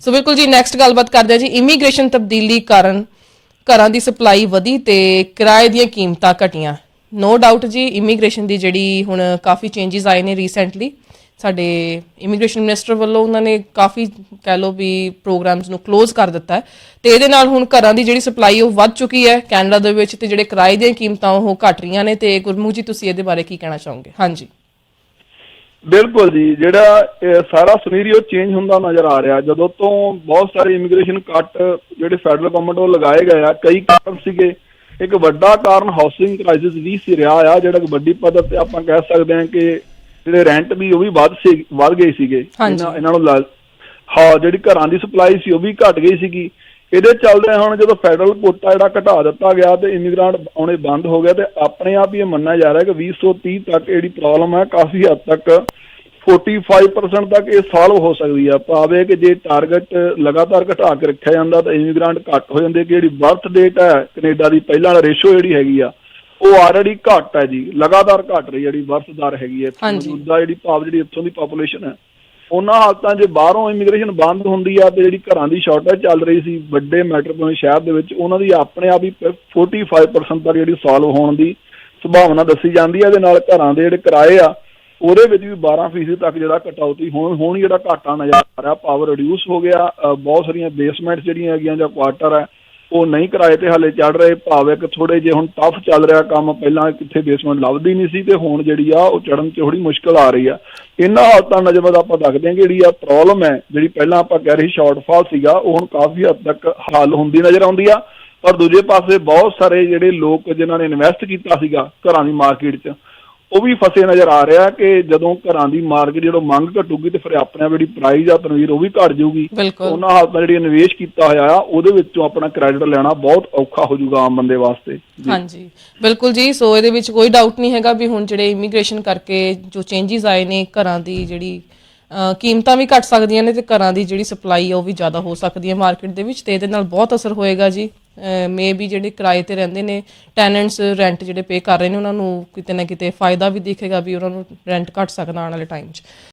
ਸੋ ਬਿਲਕੁਲ ਜੀ ਨੈਕਸਟ ਗੱਲਬਾਤ ਕਰਦੇ ਹਾਂ ਜੀ ਇਮੀਗ੍ਰੇਸ਼ਨ ਤਬਦੀਲੀ ਕਾਰਨ ਘਰਾਂ ਦੀ ਸਪਲਾਈ ਵਧੀ ਤੇ ਕਿਰਾਏ ਦੀਆਂ ਕੀਮਤਾਂ ਘਟੀਆਂ। ਨੋ ਡਾਊਟ ਜੀ ਇਮੀਗ੍ਰੇਸ਼ਨ ਦੀ ਜਿਹੜੀ ਹੁਣ ਕਾਫੀ ਚੇਂਜਸ ਆਏ ਨੇ ਰੀਸੈਂਟਲੀ ਸਾਡੇ ਇਮੀਗ੍ਰੇਸ਼ਨ ਮਿਨਿਸਟਰ ਵੱਲੋਂ ਉਹਨਾਂ ਨੇ ਕਾਫੀ ਕਹਿ ਲਓ ਵੀ ਪ੍ਰੋਗਰਾਮਸ ਨੂੰ ক্লোਜ਼ ਕਰ ਦਿੱਤਾ ਹੈ। ਤੇ ਇਹਦੇ ਨਾਲ ਹੁਣ ਘਰਾਂ ਦੀ ਜਿਹੜੀ ਸਪਲਾਈ ਉਹ ਵੱਧ ਚੁੱਕੀ ਹੈ, ਕੈਨੇਡਾ ਦੇ ਵਿੱਚ ਤੇ ਜਿਹੜੇ ਕਿਰਾਏ ਦੀਆਂ ਕੀਮਤਾਂ ਉਹ ਘਟ ਰਹੀਆਂ ਨੇ ਤੇ ਗੁਰਮੁਖ ਜੀ, ਤੁਸੀਂ ਇਹਦੇ ਬਾਰੇ ਕੀ ਕਹਿਣਾ ਚਾਹੋਗੇ? ਹਾਂਜੀ। ਬਿਲਕੁਲ ਜੀ ਜਿਹੜਾ ਸਾਰਾ ਸਿਨੈਰੀਓ ਚੇਂਜ ਹੁੰਦਾ ਨਜ਼ਰ ਆ ਰਿਹਾ। ਜਦੋਂ ਤੋਂ ਬਹੁਤ ਸਾਰੇ ਇਮੀਗ੍ਰੇਸ਼ਨ ਕੱਟ ਜਿਹੜੇ ਫੈਡਰਲ ਗਵਰਨਮੈਂਟ ਵੱਲੋਂ ਲਗਾਏ ਗਏ ਆ ਕਈ ਕਾਰਨ ਸੀਗੇ। ਇੱਕ ਵੱਡਾ ਕਾਰਨ ਹਾਊਸਿੰਗ ਕ੍ਰਾਈਸਿਸ ਵੀ ਸੀ ਰਿਹਾ ਆ ਜਿਹੜਾ ਕਿ ਵੱਡੀ ਪੱਧਰ ਤੇ ਆਪਾਂ ਕਹਿ ਸਕਦੇ ਹਾਂ ਕਿ ਜਿਹੜੇ ਰੈਂਟ ਵੀ ਉਹ ਵੀ ਵੱਧ ਸੀ ਵੱਧ ਗਏ ਸੀਗੇ। ਇਹਨਾਂ ਨੂੰ ਹਾਂ ਜਿਹੜੀ ਘਰਾਂ ਦੀ ਸਪਲਾਈ ਸੀ ਉਹ ਵੀ ਘਟ ਗਈ ਸੀਗੀ। ਇਹਦੇ ਚੱਲਦੇ ਹੁਣ ਜਦੋਂ ਫੈਡਰਲ ਕੋਟਾ ਜਿਹੜਾ ਘਟਾ ਦਿੱਤਾ ਗਿਆ ਤੇ ਇਮੀਗ੍ਰੈਂਟ ਆਉਣੇ ਬੰਦ ਹੋ ਗਏ ਤੇ ਆਪਣੇ ਆਪ ਹੀ ਇਹ ਮੰਨਿਆ ਜਾ ਰਿਹਾ ਕਿ 2030 ਤੱਕ ਜਿਹੜੀ ਪ੍ਰੋਬਲਮ ਹੈ ਕਾਫੀ ਹੱਦ ਤੱਕ 45% ਤੱਕ ਇਹ ਸਾਲਵ ਹੋ ਸਕਦੀ ਆ ਭਾਵੇਂ ਕਿ ਜੇ ਟਾਰਗੇਟ ਲਗਾਤਾਰ ਘਟਾ ਕੇ ਰੱਖਿਆ ਜਾਂਦਾ ਤਾਂ ਇਮੀਗ੍ਰੈਂਟ ਘੱਟ ਹੋ ਜਾਂਦੇ ਕਿ ਜਿਹੜੀ ਬਰਥ ਡੇਟ ਹੈ ਕੈਨੇਡਾ ਦੀ ਪਹਿਲਾਂ ਵਾਲਾ ਰੇਸ਼ੋ ਜਿਹੜੀ ਹੈਗੀ ਆ ਉਹ ਆਲਰੇਡੀ ਘੱਟ ਹੈ ਜੀ ਲਗਾਤਾਰ ਘਟ ਰਹੀ ਜਿਹੜੀ ਬਰਥ ਦਰ ਹੈਗੀ ਹੈ। ਮੌਜੂਦਾ ਜਿਹੜੀ ਭਾਵ ਜਿਹੜੀ ਇੱਥੋਂ ਦੀ ਪੋਪੂਲੇਸ਼ਨ ਹੈ ਉਹਨਾਂ ਹਾਲਤਾਂ 'ਚ ਬਾਹਰੋਂ ਇਮੀਗ੍ਰੇਸ਼ਨ ਬੰਦ ਹੁੰਦੀ ਆ ਤੇ ਜਿਹੜੀ ਘਰਾਂ ਦੀ ਸ਼ਾਰਟੇਜ ਚੱਲ ਰਹੀ ਸੀ ਵੱਡੇ ਮੈਟਰੋਪੋਲੀਟਨ ਸ਼ਹਿਰ ਦੇ ਵਿੱਚ, ਉਹਨਾਂ ਦੀ ਆਪਣੇ ਆਪ ਹੀ 45% ਤੱਕ ਜਿਹੜੀ ਸੋਲਵ ਹੋਣ ਦੀ ਸੰਭਾਵਨਾ ਦੱਸੀ ਜਾਂਦੀ ਹੈ ਇਹਦੇ ਨਾਲ ਘਰਾਂ ਦੇ ਜਿਹੜੇ ਕਿਰਾਏ ਆ, ਉਹਦੇ ਵਿੱਚ ਵੀ 12% ਤੱਕ ਜਿਹੜਾ ਕਟੌਤੀ ਹੋਣ, ਹੁਣ ਜਿਹੜਾ ਘਾਟਾ ਨਜ਼ਰ ਆ ਰਿਹਾ ਪਾਵਰ ਰਿਡਿਊਸ ਹੋ ਗਿਆ ਬਹੁਤ ਸਾਰੀਆਂ ਬੇਸਮੈਂਟਸ ਜਿਹੜੀਆਂ ਹੈਗੀਆਂ ਜਾਂ ਕੁਆਟਰ ਹੈ ਉਹ ਨਹੀਂ ਕਿਰਾਏ ਤੇ ਹਾਲੇ ਚੜ ਰਹੇ, ਭਾਵੇਂ ਕਿ ਥੋੜੇ ਜੇ ਹੁਣ ਟਫ ਚੱਲ ਰਿਹਾ ਕੰਮ, ਪਹਿਲਾਂ ਕਿੱਥੇ ਬੇਸਮੈਂਟ ਲੱਭਦੀ ਨਹੀਂ ਸੀ ਤੇ ਹੁਣ ਜਿਹੜੀ ਆ ਉਹ ਚੜਨ 'ਚ ਥੋੜੀ ਮੁਸ਼ਕਲ ਆ ਰਹੀ ਆ। ਇਹਨਾਂ ਹਾਲਤਾਂ ਨਜ਼ਰ ਆਪਾਂ ਦੇਖਦੇ ਹਾਂ ਕਿ ਜਿਹੜੀ ਆ ਪ੍ਰੋਬਲਮ ਹੈ, ਜਿਹੜੀ ਪਹਿਲਾਂ ਆਪਾਂ ਕਹਿ ਰਹੇ ਸ਼ਾਰਟਫਾਲ ਸੀਗਾ, ਉਹ ਹੁਣ ਕਾਫੀ ਹੱਦ ਤੱਕ ਹੱਲ ਹੁੰਦੀ ਨਜ਼ਰ ਆਉਂਦੀ ਆ। ਪਰ ਦੂਜੇ ਪਾਸੇ ਬਹੁਤ ਸਾਰੇ ਜਿਹੜੇ ਲੋਕ ਜਿਨ੍ਹਾਂ ਨੇ ਇਨਵੈਸਟ ਕੀਤਾ ਸੀਗਾ ਘਰਾਂ ਦੀ ਮਾਰਕੀਟ 'ਚ ਉਹ ਵੀ ਫਸੇ ਨਜ਼ਰ ਆ ਰਿਹਾ ਕਿ ਜਦੋਂ ਘਰਾਂ ਦੀ ਮਾਰਕੀਟ ਜਦੋਂ ਮੰਗ ਘਟੂਗੀ ਤੇ ਫਿਰ ਆਪਣੇ ਆਪ ਜਿਹੜੀ ਪ੍ਰਾਈਸ ਆ ਤਨਵੀਰ ਉਹ ਵੀ ਘਟ ਜਾਊਗੀ। ਉਹਨਾਂ ਹਾਲਤਾਂ ਜਿਹੜੀ ਨਿਵੇਸ਼ ਕੀਤਾ ਹੋਇਆ ਆ ਉਹਦੇ ਵਿੱਚੋਂ ਆਪਣਾ ਕ੍ਰੈਡਿਟ ਲੈਣਾ ਬਹੁਤ ਔਖਾ ਹੋ ਜਾਊਗਾ ਆਮ ਬੰਦੇ ਵਾਸਤੇ। ਹਾਂਜੀ। ਬਿਲਕੁਲ ਜੀ ਸੋ ਇਹਦੇ ਵਿੱਚ ਕੋਈ ਡਾਊਟ ਨਹੀਂ ਹੈਗਾ ਵੀ ਹੁਣ ਜਿਹੜੇ ਇਮੀਗ੍ਰੇਸ਼ਨ ਕਰਕੇ ਜੋ ਚੇਂਜਸ ਆਏ ਨੇ ਘਰਾਂ ਦੀ ਜਿਹੜੀ ਕੀਮਤਾਂ ਵੀ ਘਟ ਸਕਦੀਆਂ ਨੇ ਤੇ ਘਰਾਂ ਦੀ ਜਿਹੜੀ ਸਪਲਾਈ ਉਹ ਵੀ ਜ਼ਿਆਦਾ ਹੋ ਸਕਦੀ ਹੈ ਮਾਰਕੀਟ ਦੇ ਵਿੱਚ ਤੇ ਇਹਦੇ ਨਾਲ ਬਹੁਤ ਅਸਰ ਹੋਏਗਾ ਜੀ। ਮੇ ਵੀ ਜਿਹੜੇ ਕਿਰਾਏ ਤੇ ਰਹਿੰਦੇ ਨੇ ਟੈਨੈਂਟਸ ਰੈਂਟ ਜਿਹੜੇ ਪੇ ਕਰ ਰਹੇ ਨੇ, ਉਹਨਾਂ ਨੂੰ ਕਿਤੇ ਨਾ ਕਿਤੇ ਫਾਇਦਾ ਵੀ ਦਿਖੇਗਾ ਵੀ ਉਹਨਾਂ ਨੂੰ ਰੈਂਟ ਘਟ ਸਕਦਾ ਆਉਣ ਵਾਲੇ ਟਾਈਮ 'ਚ।